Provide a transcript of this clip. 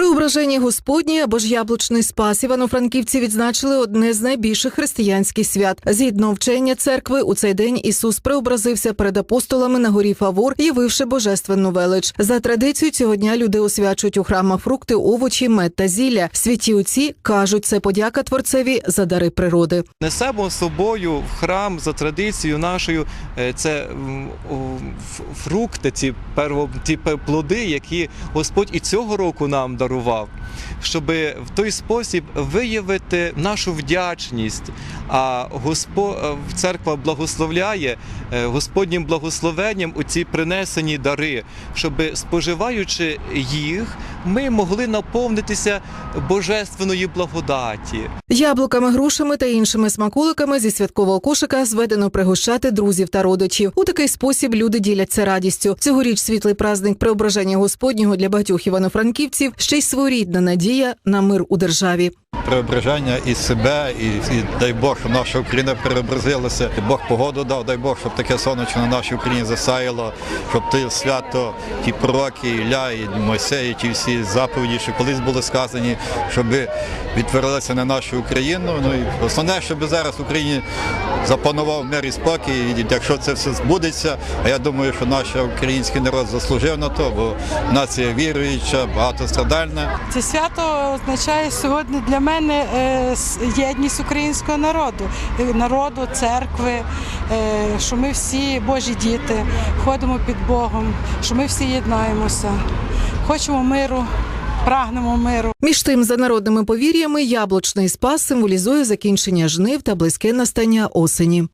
Преображення Господнє або ж яблучний спас івано-франківці відзначили одне з найбільших християнських свят. Згідно вчення церкви, у цей день Ісус преобразився перед апостолами на горі Фавор, явивши божественну велич. За традицією цього дня люди освячують у храмах фрукти, овочі, мед та зілля. Святі отці кажуть, це подяка творцеві за дари природи. Несемо з собою в храм за традицією нашою. е, Це фрукти, ці перво, ті плоди, які Господь і цього року нам дарував, щоб в той спосіб виявити нашу вдячність. А Госпо... церква благословляє е, Господнім благословенням у ці принесені дари, щоб споживаючи їх, ми могли наповнитися божественної благодаті. Яблуками, грушами та іншими смаколиками зі святкового кошика зведено пригощати друзів та родичів. У такий спосіб люди діляться радістю. Цьогоріч світлий праздник преображення Господнього для багатьох івано-франківців ще й своєрідна надія на мир у державі. Преображення і себе, і, і дай Бог, щоб наша Україна преобразилася. Бог погоду дав, дай Бог, щоб таке сонечко на нашій Україні засяяло, щоб те свято, ті пророки, Ілля і Мойсей, ті всі заповіді, що колись були сказані, щоб відтворилися на нашу Україну. Ну і основне, щоб зараз в Україні запанував мир і спокій. І якщо це все збудеться, а я думаю, що наш український народ заслужив на то, бо нація віруюча, багатострадальна. Це свято означає сьогодні для мене е, с- єдність українського народу, е, народу, церкви, е, що ми всі Божі діти, ходимо під Богом, що ми всі єднаємося, хочемо миру, прагнемо миру. Між тим, за народними повір'ями, яблучний спас символізує закінчення жнив та близьке настання осені.